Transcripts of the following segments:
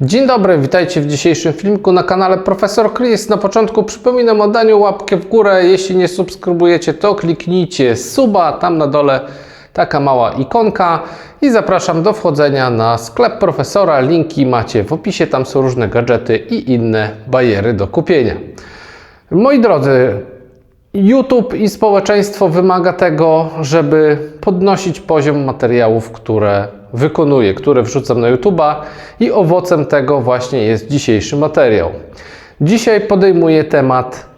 Dzień dobry, witajcie w dzisiejszym filmiku na kanale Profesor Chris. Na początku przypominam o daniu łapkę w górę. Jeśli nie subskrybujecie, to kliknijcie suba, tam na dole taka mała ikonka i zapraszam do wchodzenia na sklep profesora. Linki macie w opisie, tam są różne gadżety i inne bajery do kupienia. Moi drodzy, YouTube i społeczeństwo wymaga tego, żeby podnosić poziom materiałów, które wykonuję, które wrzucam na YouTube'a i owocem tego właśnie jest dzisiejszy materiał. Dzisiaj podejmuję temat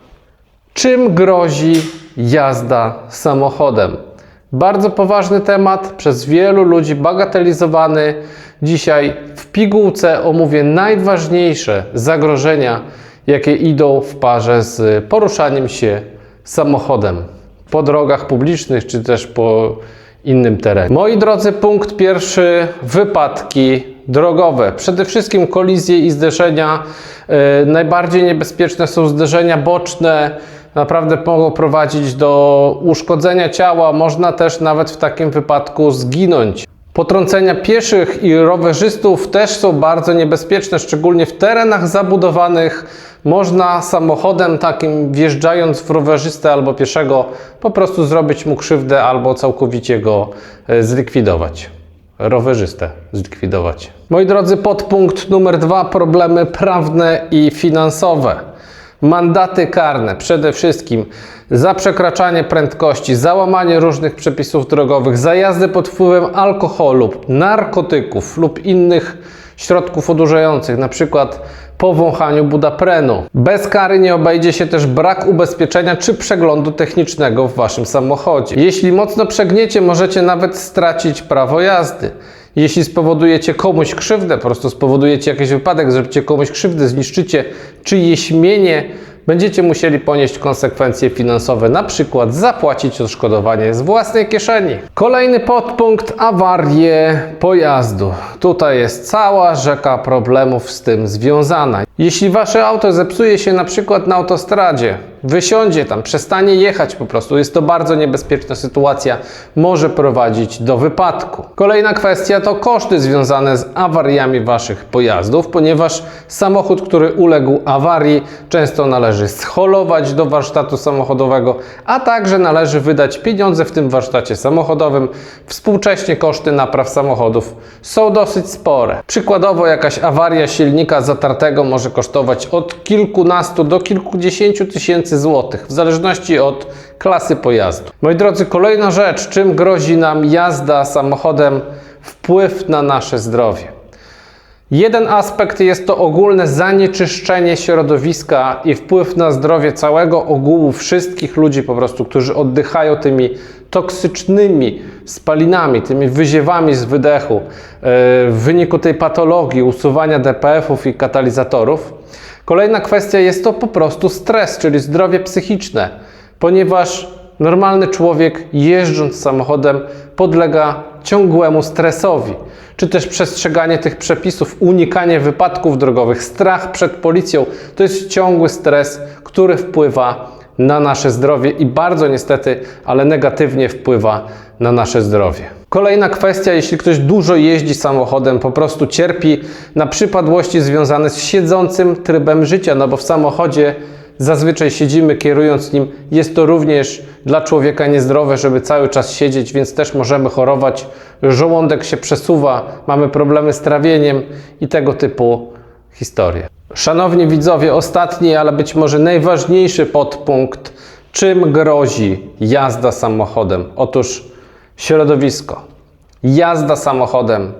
czym grozi jazda samochodem. Bardzo poważny temat, przez wielu ludzi bagatelizowany. Dzisiaj w pigułce omówię najważniejsze zagrożenia, jakie idą w parze z poruszaniem się samochodem po drogach publicznych czy też po innym terenie. Moi drodzy, punkt pierwszy: wypadki drogowe. Przede wszystkim kolizje i zderzenia. Yy, najbardziej niebezpieczne są zderzenia boczne. Naprawdę mogą prowadzić do uszkodzenia ciała. Można też nawet w takim wypadku zginąć. Potrącenia pieszych i rowerzystów też są bardzo niebezpieczne, szczególnie w terenach zabudowanych. Można samochodem takim wjeżdżając w rowerzystę albo pieszego po prostu zrobić mu krzywdę albo całkowicie go e, zlikwidować. Rowerzystę zlikwidować. Moi drodzy, podpunkt numer dwa: problemy prawne i finansowe. Mandaty karne przede wszystkim za przekraczanie prędkości, za łamanie różnych przepisów drogowych, za jazdę pod wpływem alkoholu, narkotyków lub innych środków odurzających, na przykład po wąchaniu budaprenu. Bez kary nie obejdzie się też brak ubezpieczenia czy przeglądu technicznego w waszym samochodzie. Jeśli mocno przegniecie, możecie nawet stracić prawo jazdy. Jeśli spowodujecie komuś krzywdę, po prostu spowodujecie jakiś wypadek, zrobicie komuś krzywdę, zniszczycie czyjeś mienie, będziecie musieli ponieść konsekwencje finansowe, na przykład zapłacić odszkodowanie z własnej kieszeni. Kolejny podpunkt awarie pojazdu. Tutaj jest cała rzeka problemów z tym związana. Jeśli wasze auto zepsuje się na przykład na autostradzie, wysiądzie tam, przestanie jechać po prostu, jest to bardzo niebezpieczna sytuacja, może prowadzić do wypadku. Kolejna kwestia to koszty związane z awariami waszych pojazdów, ponieważ samochód, który uległ awarii, często należy scholować do warsztatu samochodowego, a także należy wydać pieniądze w tym warsztacie samochodowym. Współcześnie koszty napraw samochodów są dosyć spore. Przykładowo jakaś awaria silnika zatartego może kosztować od kilkunastu do kilkudziesięciu tysięcy złotych, w zależności od klasy pojazdu. Moi drodzy, kolejna rzecz, czym grozi nam jazda samochodem, wpływ na nasze zdrowie. Jeden aspekt jest to ogólne zanieczyszczenie środowiska i wpływ na zdrowie całego ogółu wszystkich ludzi po prostu, którzy oddychają tymi toksycznymi spalinami, tymi wyziewami z wydechu e, w wyniku tej patologii usuwania DPF-ów i katalizatorów. Kolejna kwestia jest to po prostu stres, czyli zdrowie psychiczne, ponieważ normalny człowiek jeżdżąc samochodem podlega ciągłemu stresowi, czy też przestrzeganie tych przepisów, unikanie wypadków drogowych, strach przed policją to jest ciągły stres, który wpływa na nasze zdrowie i bardzo niestety, ale negatywnie wpływa na nasze zdrowie. Kolejna kwestia, jeśli ktoś dużo jeździ samochodem, po prostu cierpi na przypadłości związane z siedzącym trybem życia, no bo w samochodzie zazwyczaj siedzimy kierując nim. Jest to również dla człowieka niezdrowe, żeby cały czas siedzieć, więc też możemy chorować. Żołądek się przesuwa, mamy problemy z trawieniem i tego typu historie. Szanowni widzowie, ostatni, ale być może najważniejszy podpunkt, czym grozi jazda samochodem? Otóż środowisko. Jazda samochodem.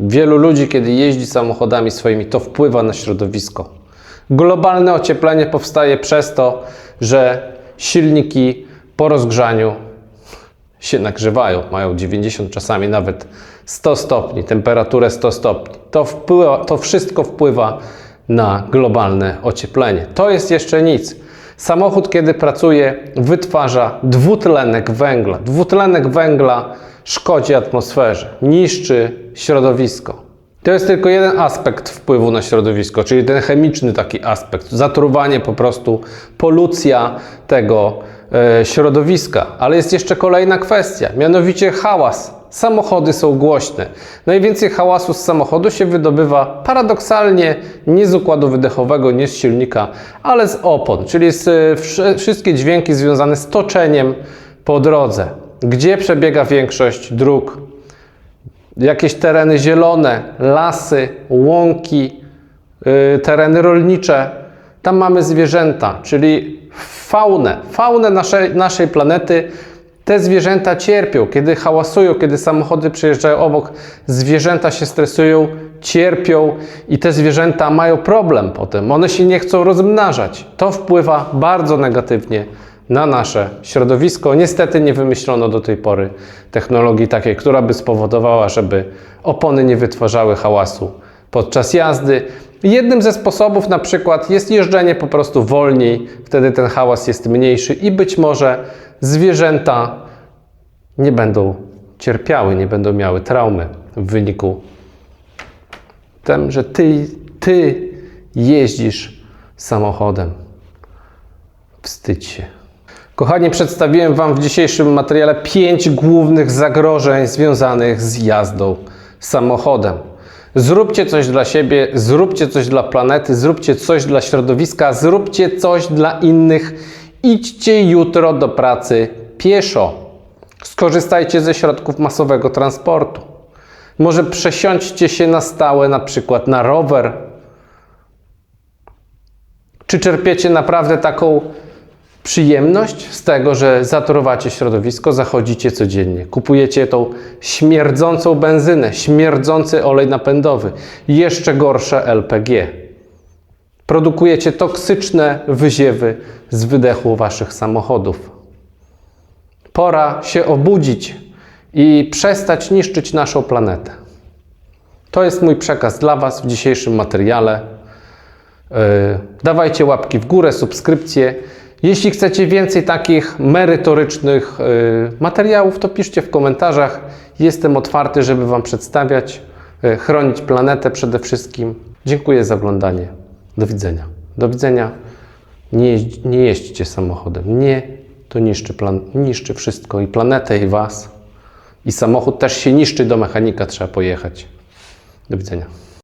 Wielu ludzi, kiedy jeździ samochodami swoimi, to wpływa na środowisko. Globalne ocieplenie powstaje przez to, że silniki po rozgrzaniu się nagrzewają, mają 90, czasami nawet 100 stopni, temperaturę 100 stopni. To, wpływa, to wszystko wpływa na globalne ocieplenie. To jest jeszcze nic. Samochód, kiedy pracuje, wytwarza dwutlenek węgla. Dwutlenek węgla szkodzi atmosferze, niszczy środowisko. To jest tylko jeden aspekt wpływu na środowisko, czyli ten chemiczny taki aspekt, zatruwanie po prostu, polucja tego e, środowiska. Ale jest jeszcze kolejna kwestia, mianowicie hałas. Samochody są głośne. Najwięcej hałasu z samochodu się wydobywa paradoksalnie nie z układu wydechowego, nie z silnika, ale z opon, czyli z e, wsz- wszystkie dźwięki związane z toczeniem po drodze. Gdzie przebiega większość dróg jakieś tereny zielone, lasy, łąki, y, tereny rolnicze. Tam mamy zwierzęta, czyli faunę, faunę naszej, naszej planety. Te zwierzęta cierpią, kiedy hałasują, kiedy samochody przejeżdżają obok, zwierzęta się stresują, cierpią i te zwierzęta mają problem potem. One się nie chcą rozmnażać. To wpływa bardzo negatywnie na nasze środowisko. Niestety nie wymyślono do tej pory technologii takiej, która by spowodowała, żeby opony nie wytwarzały hałasu podczas jazdy. Jednym ze sposobów na przykład jest jeżdżenie po prostu wolniej, wtedy ten hałas jest mniejszy i być może zwierzęta nie będą cierpiały, nie będą miały traumy w wyniku tym, że ty, ty jeździsz samochodem. Wstydź się. Kochani, przedstawiłem Wam w dzisiejszym materiale pięć głównych zagrożeń związanych z jazdą samochodem. Zróbcie coś dla siebie, zróbcie coś dla planety, zróbcie coś dla środowiska, zróbcie coś dla innych. Idźcie jutro do pracy pieszo. Skorzystajcie ze środków masowego transportu. Może przesiądźcie się na stałe, na przykład na rower. Czy czerpiecie naprawdę taką przyjemność z tego, że zatruwacie środowisko, zachodzicie codziennie, kupujecie tą śmierdzącą benzynę, śmierdzący olej napędowy, jeszcze gorsze LPG. Produkujecie toksyczne wyziewy z wydechu waszych samochodów. Pora się obudzić i przestać niszczyć naszą planetę. To jest mój przekaz dla Was w dzisiejszym materiale. Yy, Dawajcie łapki w górę, subskrypcje. Jeśli chcecie więcej takich merytorycznych yy, materiałów, to piszcie w komentarzach. Jestem otwarty, żeby Wam przedstawiać, yy, chronić planetę przede wszystkim. Dziękuję za oglądanie. Do widzenia. Do widzenia. Nie, nie jeźdźcie samochodem. Nie, to niszczy, plan, niszczy wszystko i planetę, i Was. I samochód też się niszczy, do mechanika trzeba pojechać. Do widzenia.